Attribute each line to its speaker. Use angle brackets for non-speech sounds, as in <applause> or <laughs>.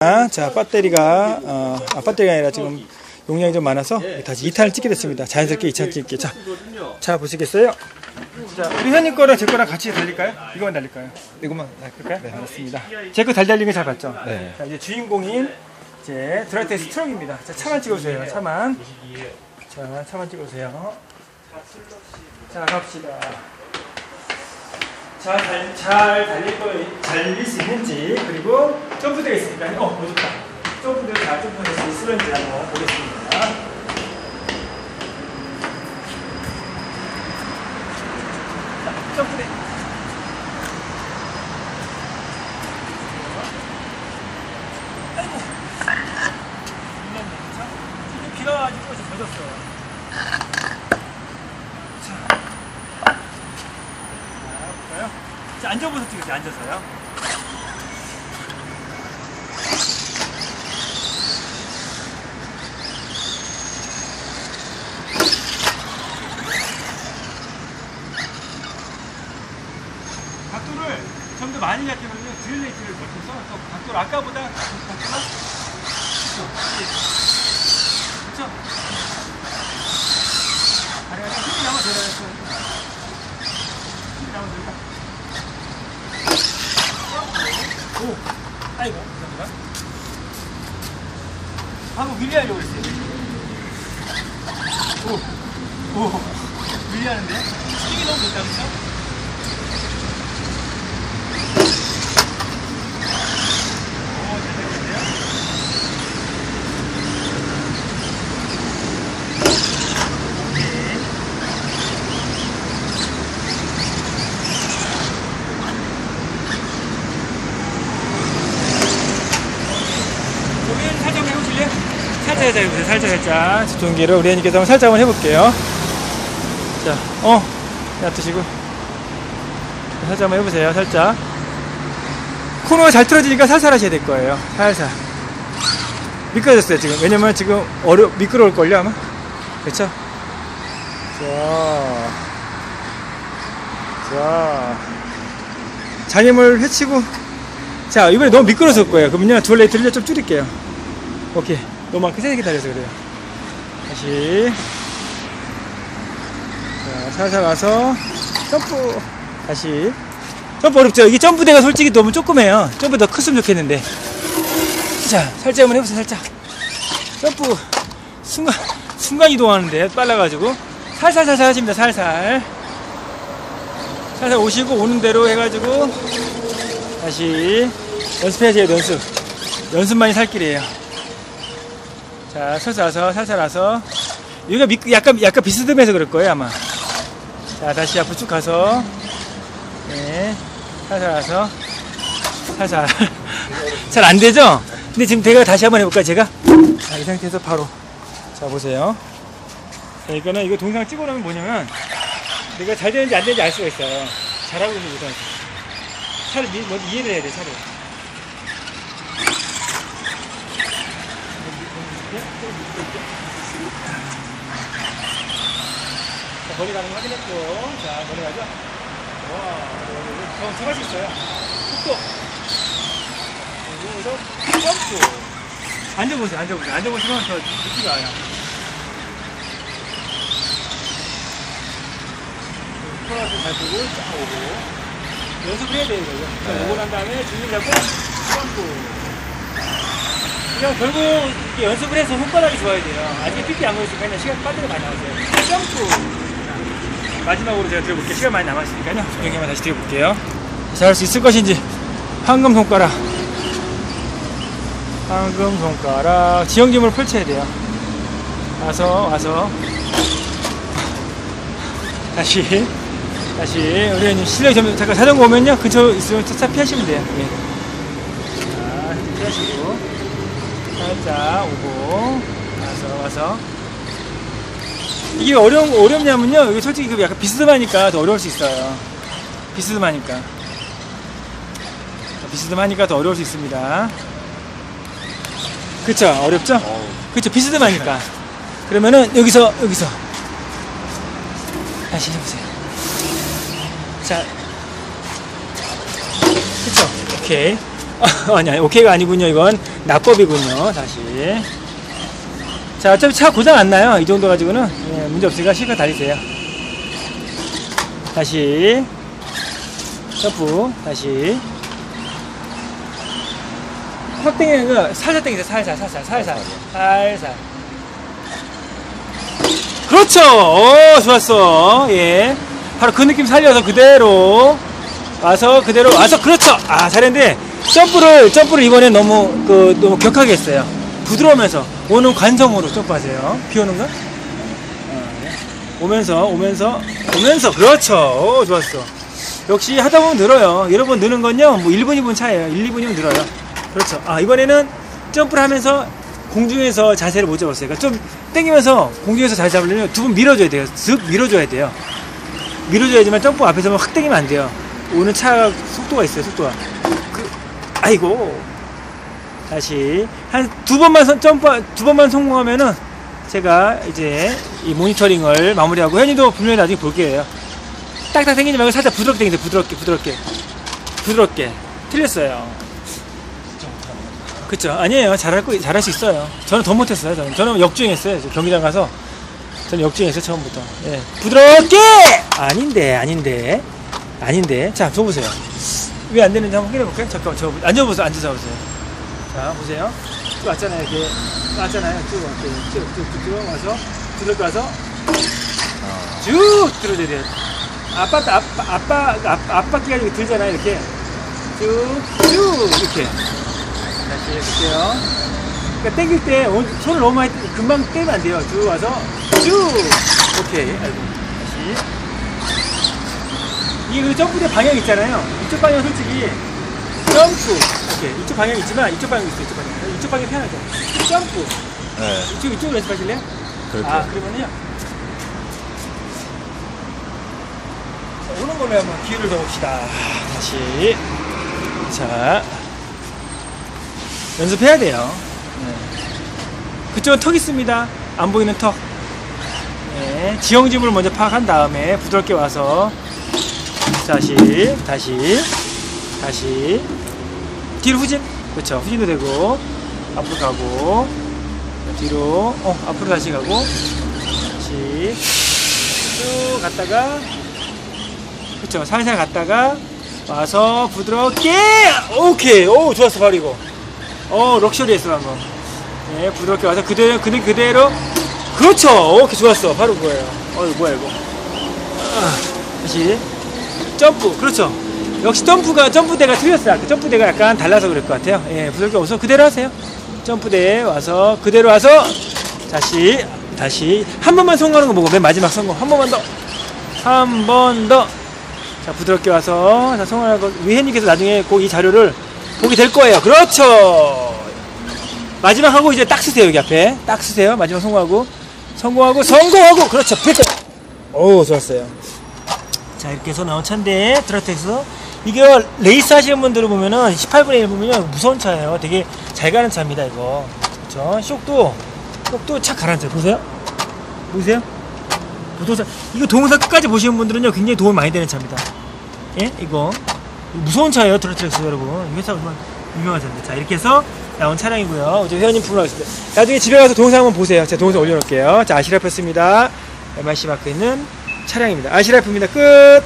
Speaker 1: 아, 자, 배터리가, 어, 아, 배터리가 아니라 지금 용량이 좀 많아서 다시 2탄을 찍게 됐습니다. 자연스럽게 2탄 찍게. 자, 자, 보시겠어요? 자, 우리 현님 거랑 제 거랑 같이 달릴까요? 이거만 달릴까요? 이거만 달릴까요? 네, 알았습니다. 제거달 달리는 거잘 봤죠?
Speaker 2: 네.
Speaker 1: 자, 이제 주인공인 이제 드라이테스 트럭입니다. 자, 차만 찍어주세요. 차만. 자, 차만 찍어주세요. 자, 갑시다. 잘, 달, 잘 달릴 거, 달릴 수 있는지, 그리고 점프대가 있으니까, 어, 뭐 좋다. 점프대를 잘 점프할 수 있을지 한번 보겠습니다. 자, 점프대. 아이고. 비가 좀 젖었어. 볼까요? 자, 앉아보서 찍으세요. 앉아서요. 각도를 좀 더 많이 잡히면 드릴레이트를 거쳐서 또 각도를 아까보다 각도가 그렇죠? 다리가 좀 힘이 남아 들어요. 힘이 남아 들어요. 오, 아이고, 감사합니다. 방금 밀리하려고 했어요. 오, 오, 밀리하는데? 힘이 너무 좋다면서? 오, 잘 되는데요? 여기는 살짝 해보실래요? 살짝 살짝. 살짝 살짝. 집중기를 우리 애니께서 한번 살짝 한번 해볼게요. 자, 어, 놔두시고. 살짝 한번 해보세요. 살짝. 코너가 잘 틀어지니까 살살 하셔야 될 거예요. 살살. 미끄러졌어요, 지금. 왜냐면 지금 어려, 미끄러울걸요, 아마? 그쵸? 자. 자. 장애물 해치고. 자, 이번에 너무 미끄러졌을 거예요. 그러면요, 두얼레이트를 좀 줄일게요. 오케이. 너무 세게 달려서 그래요. 다시. 자, 살살 가서, 점프. 다시. 점프 어렵죠? 이게 점프대가 솔직히 너무 조그매요. 점프 더 컸으면 좋겠는데. 자, 살짝 한번 해보세요, 살짝. 점프. 순간, 순간 이동하는데, 빨라가지고. 살살, 살살 하십니다, 살살. 살살 오시고, 오는 대로 해가지고. 다시. 연습해야지, 연습. 연습만이 살 길이에요. 자, 살살 와서, 살살 와서. 여기가 미, 약간, 약간 비스듬해서 그럴 거예요, 아마. 자, 다시 앞으로 쭉 가서. 네. 살살 와서. <laughs> 살살. 잘 안 되죠? 근데 지금 제가 다시 한번 해볼까요, 제가? 자, 이 상태에서 바로. 자, 보세요. 자, 이거는, 이거 동영상 찍어 놓으면 뭐냐면, 내가 잘 되는지 안 되는지 알 수가 있어요. 잘하고 있는지 못하는지. 차를 미, 먼저 이해를 해야 돼, 차를. 자, 거리 가는 거 확인했고, 자, 거리 가죠? 와, 갈수 있어요. 속도. 그리고 여기서 점프. 앉아보세요, 앉아보세요. 앉아보시면 더 느끼가 와요. 코너도 잘 보고, 쫙 오고. 연습을 해야 돼요, 이거. 자, 오고 난 다음에 중심 잡고, 점프. 그냥 결국 이게 연습을 해서 손가락이 좋아야 돼요. 아직 삐삐 안 보였으니까 그냥 시간 빠르게 많이 나오세요. 점프! 자, 마지막으로 제가 드려볼게요. 시간 많이 남았으니까요. 여기만 다시 드려볼게요. 잘할 수 있을 것인지. 황금 손가락. 황금 손가락. 지형김을 펼쳐야 돼요. 와서, 와서. 다시. 다시. 우리 형님 실력이 좀, 잠깐 자전거 오면요. 근처 있으면 차 피하시면 돼요. 예. 자, 피하시고. 살짝 오고 와서 와서 이게 어려운 어렵냐면요. 이게 솔직히 그 약간 비스듬하니까 더 어려울 수 있어요. 비스듬하니까. 비스듬하니까 더 어려울 수 있습니다. 그쵸? 어렵죠? 그쵸? 비스듬하니까. 그러면은 여기서 여기서. 다시 해보세요. 자. 그쵸? 오케이. <laughs> 아니, 아니, 오케이가 아니군요. 이건. 낙법이군요. 다시. 자, 어차피 차 고장 안 나요. 이 정도 가지고는. 예, 문제 없으니까 실컷 달리세요. 다시. 점프. 다시. 확 당기는 거, 살살 당기세요. 살살, 살살, 살살. 살살. 그렇죠! 오, 좋았어. 예. 바로 그 느낌 살려서 그대로. 와서 그대로 와서 그렇죠 아 잘했는데 점프를 점프를 이번에 너무 그 너무 격하게 했어요 부드러우면서 오는 관성으로 점프하세요 비 오는 거. 오면서 오면서 오면서. 그렇죠. 오, 좋았어. 역시 하다 보면 늘어요. 여러 번 느는 건요 뭐 1분 2분 차이에요. 1, 2분이면 늘어요. 그렇죠. 아 이번에는 점프를 하면서 공중에서 자세를 못 잡았어요. 그러니까 좀 땡기면서 공중에서 자세 잡으려면 두번 밀어줘야 돼요. 슥 밀어줘야 돼요. 밀어줘야지만 점프 앞에서만 확 땡기면 안 돼요. 오는 차 속도가 있어요 속도가. 그, 아이고. 다시. 한 두 번만 선- 점프 두 번만 성공하면은 제가 이제 이 모니터링을 마무리하고 현이도 분명히 나중에 볼 거예요. 딱딱 당기지 말고 살짝 부드럽게 당기세요. 부드럽게 부드럽게. 부드럽게. 틀렸어요. 그쵸. 아니에요. 잘할 거 잘할 수 있어요. 저는 더 못했어요. 저는 저는 역주행했어요. 저 경기장 가서. 저는 역주행했어요 처음부터. 예. 부드럽게! 아닌데 아닌데. 아닌데. 자 줘보세요. 왜 안 되는지 한번 확인해 볼까요? 잠깐만 저 앉아보세요. 앉아서 보세요. 자 보세요. 쭉 왔잖아요 이렇게 왔잖아요. 쭉 이렇게 쭉쭉쭉 와서 와서 쭉 들어줘야 돼요. 아빠 아빠 아빠 앞바퀴가 이렇게 들잖아요. 이렇게. 쭉쭉 이렇게. 다시 해볼게요. 그러니까 땡길 때 오- 손을 너무 많이 떼- 금방 떼면 안 돼요. 쭉 와서 쭉. 오케이. 아이고. 다시. 이그 점프대 방향 있잖아요. 이쪽 방향 솔직히 점프 이렇게 이쪽 방향 있지만 이쪽 방향 있어 이쪽 방향 이쪽 방향 편하죠. 점프
Speaker 2: 네,
Speaker 1: 이쪽 이쪽으로 연습하실래요?
Speaker 2: 그렇게.
Speaker 1: 아 그러면요. 자, 오는 걸로 한번 기회를 더 봅시다. 다시 자 연습해야 돼요. 네. 그쪽은 턱 있습니다. 안 보이는 턱. 네, 지형지물을 먼저 파악한 다음에 부드럽게 와서 다시 다시 다시 뒤로 후진? 그렇죠. 후진도 되고 앞으로 가고 뒤로 어 앞으로 다시 가고 다시 쭉 갔다가 그렇죠. 살살 갔다가 와서 부드럽게 오케이. 오 좋았어 바로 이거. 어 럭셔리했어 방금 네 부드럽게 와서 그대로 그대 그대로. 그렇죠. 오케이 좋았어. 바로 그거예요? 어 뭐야 이거? 아, 다시. 점프. 그렇죠 역시 점프가 점프대가 틀렸어요. 아까 점프대가 약간 달라서 그럴 것 같아요. 예 부드럽게 와서 그대로 하세요. 점프대 와서 그대로 와서 다시 다시 한 번만 성공하는 거 보고 맨 마지막 성공. 한 번만 더. 한 번 더. 자 부드럽게 와서 자 성공하고 위현님께서 나중에 꼭 이 자료를 보게 될 거예요. 그렇죠. 마지막 하고 이제 딱 쓰세요 여기 앞에. 딱 쓰세요. 마지막 성공하고. 성공하고 성공하고. 그렇죠. 100점 오 좋았어요. 자 이렇게 해서 나온 차인데 드라텍스 이게 레이스 하시는 분들을 보면은 18분의 1 보면요 무서운 차예요. 되게 잘 가는 차입니다 이거. 그쵸? 쇽도 쇽도 착 가라앉아요. 보세요. 보세요? 보통차 이거 동영상 끝까지 보시는 분들은요 굉장히 도움이 많이 되는 차입니다. 예? 이거. 무서운 차예요 드라텍스 여러분. 이 회사 얼마나 유명한 차인데 자 이렇게 해서 나온 차량이고요. 어제 회원님 부르셨습니다. 나중에 집에 가서 동영상 한번 보세요. 제가 동영상 올려놓을게요. 자 아시라프였습니다. MRC 마크 있는 차량입니다. 아시라프입니다. 끝